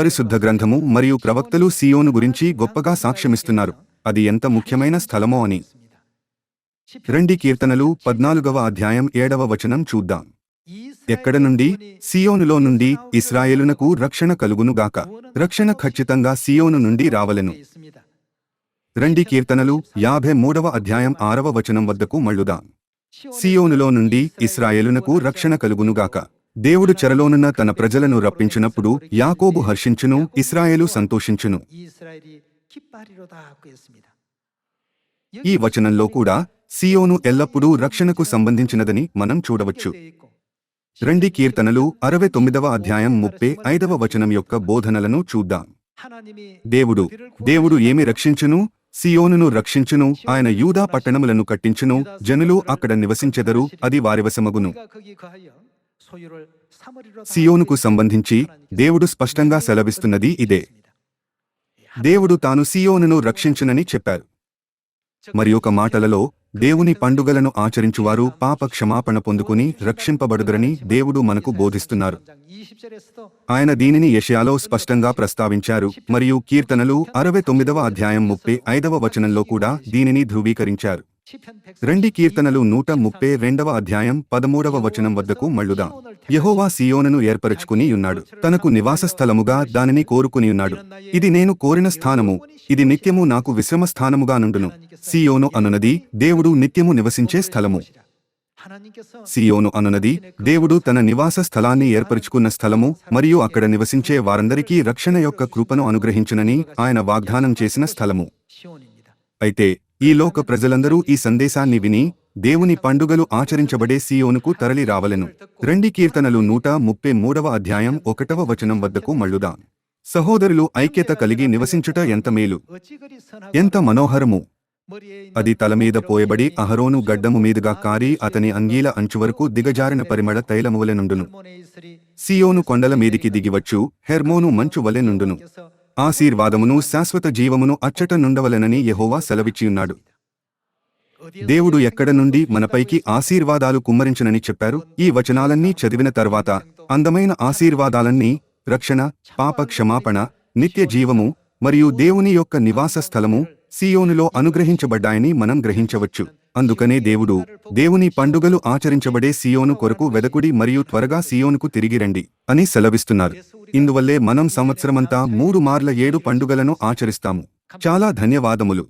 పరిశుద్ధ గ్రంథము మరియు ప్రవక్తలు సియోను గురించి గొప్పగా సాక్ష్యమిస్తున్నారు. అది ఎంత ముఖ్యమైన స్థలమో అని. రెండి కీర్తనలు పద్నాలుగవ అధ్యాయం ఏడవ వచనం చూద్దాం. ఎక్కడ నుండి? సియోనులో నుండి ఇస్రాయేలునకు రక్షణ కలుగునుగాక రక్షణ ఖచ్చితంగా సియోను నుండి రావలెను. రెండి కీర్తనలు యాభై మూడవ అధ్యాయం ఆరవ వచనం వద్దకు మళ్ళుదాం. సియోనులో నుండి ఇస్రాయేలునకు రక్షణ కలుగునుగాక దేవుడు చెరలోనున్న తన ప్రజలను రప్పించినప్పుడు యాకోబు హర్షించును ఇస్రాయేలు సంతోషించును. ఈ వచనంలో కూడా సియోను ఎల్లప్పుడూ రక్షణకు సంబంధించినదని మనం చూడవచ్చు. రెండి కీర్తనలు అరవై తొమ్మిదవ అధ్యాయం ముప్పై ఐదవ వచనం యొక్క బోధనలను చూద్దాం. దేవుడు దేవుడు ఏమి రక్షించును? సియోనును రక్షించును ఆయన యూదా పట్టణములను కట్టించును జనులు అక్కడ నివసించెదరు అది వారివశమగును సియోనుకు సంబంధించి దేవుడు స్పష్టంగా సెలవిస్తున్నది ఇదే దేవుడు తాను సియోనును రక్షించునని చెప్పారు. మరి ఒక మాటలలో దేవుని పండుగలను ఆచరించువారు పాప క్షమాపణ పొందుకుని రక్షింపబడుదరని దేవుడు మనకు బోధిస్తున్నారు ఆయన దీనిని యెషయాలో స్పష్టంగా ప్రస్తావించారు మరియు కీర్తనలు అరవై తొమ్మిదవ అధ్యాయం ముప్పై ఐదవ వచనంలో కూడా దీనిని ధృవీకరించారు రెండి కీర్తనలు నూట ముప్పై రెండవ అధ్యాయం పదమూడవ వచనం వద్దకు మళ్ళుదాం. యెహోవా సియోనను ఏర్పరచుకుని ఉన్నాడు. తనకు నివాస స్థలముగా దానిని కోరుకుని ఉన్నాడు. ఇది నేను కోరిన స్థానము. ఇది నిత్యము నాకు విశ్రమ స్థానముగా నుండును. సియోను అనునది దేవుడు నిత్యము నివసించే స్థలము. సియోను అనునది దేవుడు తన నివాస స్థలాన్ని ఏర్పరచుకున్న స్థలము మరియు అక్కడ నివసించే వారందరికీ రక్షణ యొక్క కృపను అనుగ్రహించునని ఆయన వాగ్దానం చేసిన స్థలము. అయితే ఈ లోక ప్రజలందరూ ఈ సందేశాన్ని విని దేవుని పండుగలు ఆచరించబడే సియోనుకు తరలి రావలెను. రెండి కీర్తనలు నూట ముప్పై మూడవ అధ్యాయం ఒకటవ వచనం వద్దకు మళ్ళుదా. సహోదరులు ఐక్యత కలిగి నివసించుట ఎంత మేలు. ఎంత మనోహరము. అది తలమీద పోయబడి అహరోను గడ్డము మీదుగా కారి అతని అంగీల అంచు వరకు దిగజారిన పరిమళ తైలమువలెనుండును సియోను కొండల మీదికి దిగివచ్చు హెర్మోను మంచు వలెనుండును ఆశీర్వాదమును శాశ్వత జీవమును అచ్చట నుండవలెనని యెహోవా సెలవిచ్చియున్నాడు. దేవుడు ఎక్కడ నుండి మనపైకి ఆశీర్వాదాలు కుమ్మరించనని చెప్పారు? ఈ వచనాలన్నీ చదివిన తర్వాత అందమైన ఆశీర్వాదాలన్నీ రక్షణ పాప క్షమాపణ నిత్య జీవము మరియు దేవుని యొక్క నివాస స్థలము సియోనులో అనుగ్రహించబడ్డాయని మనం గ్రహించవచ్చు. అందుకనే దేవుడు దేవుని పండుగలు ఆచరించబడే సియోను కొరకు వెదకుడి మరియు త్వరగా సియోనుకు తిరిగి రండి అని సెలవిస్తున్నారు. ఇందువల్లే మనం సంవత్సరమంతా మూడు మార్ల ఏడు పండుగలను ఆచరిస్తాము. చాలా ధన్యవాదములు.